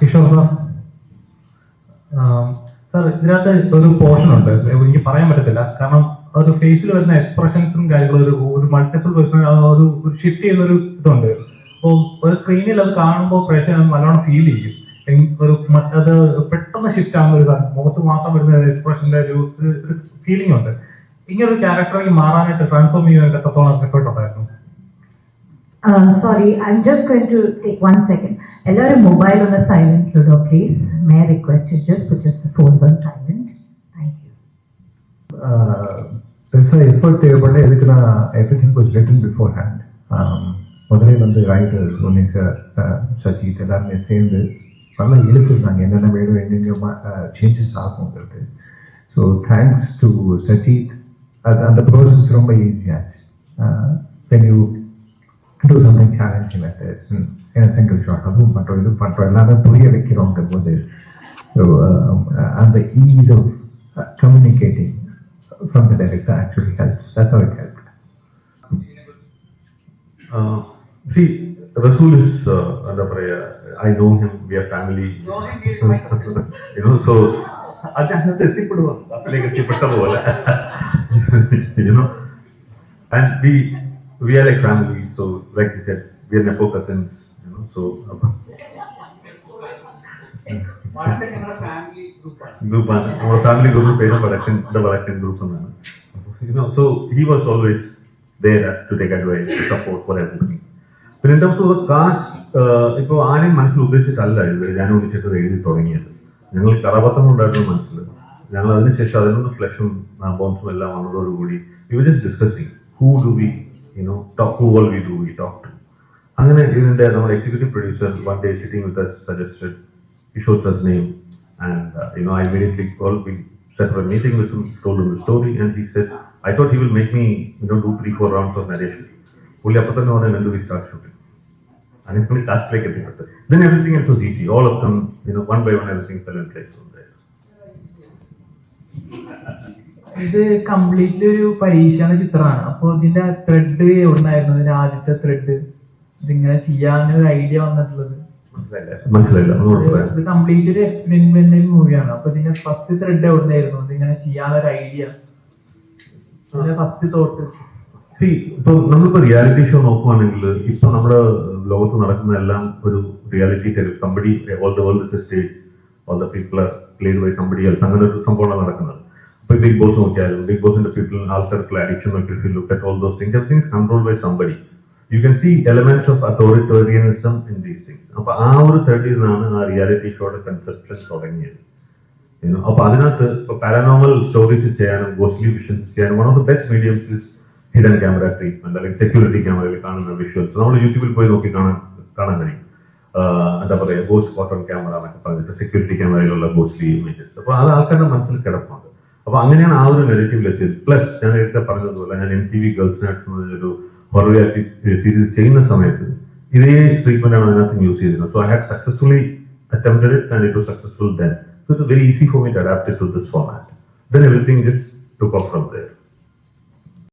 Kishore sir. Sir ഇതിനകത്ത് ഒരു portion ഉണ്ട്. എനിക്ക് പറയാൻ പറ്റത്തില്ല. കാരണം ഒരു ഫേസിൽ വരുന്ന എക്സ്പ്രഷൻസും കാര്യങ്ങളും ഒരു ഒരു മൾട്ടിപ്പിൾ പേഴ്സൺ ഒരു ഷിഫ്റ്റ് ചെയ്യുന്ന ഒരു ഇതുണ്ട്. അപ്പോൾ ഒരു സ്ക്രീനിൽ അത് കാണുമ്പോൾ പ്രേക്ഷകർ നല്ലോണം ഫീൽ ചെയ്യും. ഒരു അത് പെട്ടെന്ന് ഷിഫ്റ്റ് ആകുന്ന ഒരു മുഖത്ത് മാത്രം വരുന്ന എക്സ്പ്രഷന്റെ ഒരു ഫീലിംഗ് ഉണ്ട്. ഇങ്ങനൊരു ക്യാരക്ടറായി മാറാനായിട്ട് ട്രാൻസ്ഫോം ചെയ്യാനായിട്ട് എത്രത്തോളം എഫേർട്ട് ഉണ്ടായിരുന്നു? Uh, sorry, I'm just going to take one second. Allow a mobile on a silent loader, please. May I request you just to the phone on silent? Thank you. Uh, effort table, uh, everything was written beforehand. Um, முதலே வந்து ராய்டர் ஒன்னிக்க சஜித் எல்லாருமே சேர்ந்து நல்லா இழுத்துருந்தாங்க என்னென்ன வேணும் என்னென்ன uh, changes ஆகும் உங்களுக்கு ஸோ தேங்க்ஸ் டு சஜித் அது அந்த ப்ராசஸ் ரொம்ப ஈஸியாச்சு then you do something challenging methods ஏன்னா சிங்கிள் ஷார்ட்டாக மூவ் பண்ணுறோம் இது பண்ணுறோம் எல்லாமே புரிய வைக்கிறோங்கிற போது அந்த ease of communicating from the director actually help that's our help See, Rasul is uh, under prayer. I know him. We are family. you know, so you know, and we we are like family, so like you said, we are nepo cousins, you know, so. ഗ്രൂപ്പാണ് നമ്മുടെ family group പേര് വടക്കൻ the വടക്കൻ group എന്നാണ് you know so he was always there to take advice to support for everything. പിന്നെ എന്റെ അടുത്ത് cast ഇപ്പോൾ ആരെയും മനസ്സിൽ ഉദ്ദേശിച്ചിട്ടല്ല ഇത്. ഞാൻ ഒന്നിച്ചിട്ട് എഴുതി തുടങ്ങിയത്. ഞങ്ങൾ കഥാപാത്രം ഉണ്ടായിരുന്നു മനസ്സിൽ. ഞങ്ങൾ അതിനുശേഷം അതിനൊന്ന് ഫ്ലഷും ബോൺസും എല്ലാം വന്നതോടുകൂടി ഇവർ just discussing who do we you know, talk who all we do, we talk to. Angana isn't as our executive producer, one day sitting with us, suggested he shows us name. And, uh, you know, I immediately called, we set up a meeting with him, told him the story, and he said, I thought he will make me, you know, do three, four rounds of narration. Only when do we start shooting? And it's only cast like every Then everything else was easy. All of them, you know, one by one, everything fell in place from there. ഇത് completely ഒരു പരീക്ഷണ ചിത്രമാണ്. അപ്പോൾ ഇതിന്റെ thread എവിടുന്നായിരുന്നു? ഇതിന്റെ ആദ്യത്തെ thread ഇതിങ്ങനെ ചെയ്യാനൊരു ഐഡിയ വന്നിട്ടുള്ളത്. ഇത് കംപ്ലീറ്റ് ഒരു എക്സ്പെരിമെന്റൽ മൂവിയാണ് അപ്പൊ ഇതിന്റെ ഫസ്റ്റ് ത്രെഡ് എവിടുന്നായിരുന്നു? ഇതിങ്ങനെ ചെയ്യാനൊരു ഐഡിയ ഫസ്റ്റ് തോട്ട് ഇപ്പൊ നമ്മളിപ്പോ റിയാലിറ്റി ഷോ നോക്കുവാണെങ്കിൽ ഇപ്പൊ നമ്മുടെ ലോകത്ത് നടക്കുന്ന എല്ലാം ഒരു reality കമ്പടി all the world all the people played by else അങ്ങനെ ഒരു സംഭവമാണ് നടക്കുന്നത്. ഇപ്പൊ ബിഗ് ബോസ് നോക്കിയാലും ബിഗ് ബോസിന്റെ പീപ്പിൾ ആൾക്കാർക്കുള്ള അഡിക്ഷൻ നോക്കി look at all those things everything control by somebody you can see elements of authoritarianism in these things അപ്പൊ ആ ഒരു തേർട്ടിയിൽ നിന്നാണ് ആ റിയാലിറ്റി ഷോയുടെ കൺസെപ്ഷൻ തുടങ്ങിയത്. You അപ്പൊ അതിനകത്ത് ഇപ്പൊ പാരനോമൽ സ്റ്റോറീസ് ചെയ്യാനും ഗോസ്ലി വിഷൻസ് ചെയ്യാനും one of the best mediums is hidden camera treatment അല്ലെങ്കിൽ സെക്യൂരിറ്റി ക്യാമറയിൽ കാണുന്ന വിഷ്വൽസ് നമ്മൾ യൂട്യൂബിൽ പോയി നോക്കി കാണാൻ കാണാൻ കഴിയും. എന്താ പറയുക ഗോസ്റ്റ് കോട്ടൺ ക്യാമറ എന്നൊക്കെ പറഞ്ഞിട്ട് സെക്യൂരിറ്റി ക്യാമറയിലുള്ള ഗോസ്ലി ഇമേജസ് അപ്പൊ അത് ആൾക്കാരുടെ മനസ്സിൽ കിടപ്പുണ്ട് അപ്പൊ അങ്ങനെയാണ് ആ ഒരു നെഗറ്റീവ് എത്തിയത്. പ്ലസ് ഞാൻ നേരത്തെ പറഞ്ഞതുപോലെ ഞാൻ എം ടി വി ഗേൾസ് ഒരു റിയാലിറ്റി സീരീസ് ചെയ്യുന്ന സമയത്ത് ഇതേ ട്രീറ്റ്മെന്റ് ആണ് അതിനകത്ത് യൂസ് ചെയ്തിരുന്നത്. So I had successfully attempted it and it was successful then so very easy for me to adapt to this format then Then just took off from there.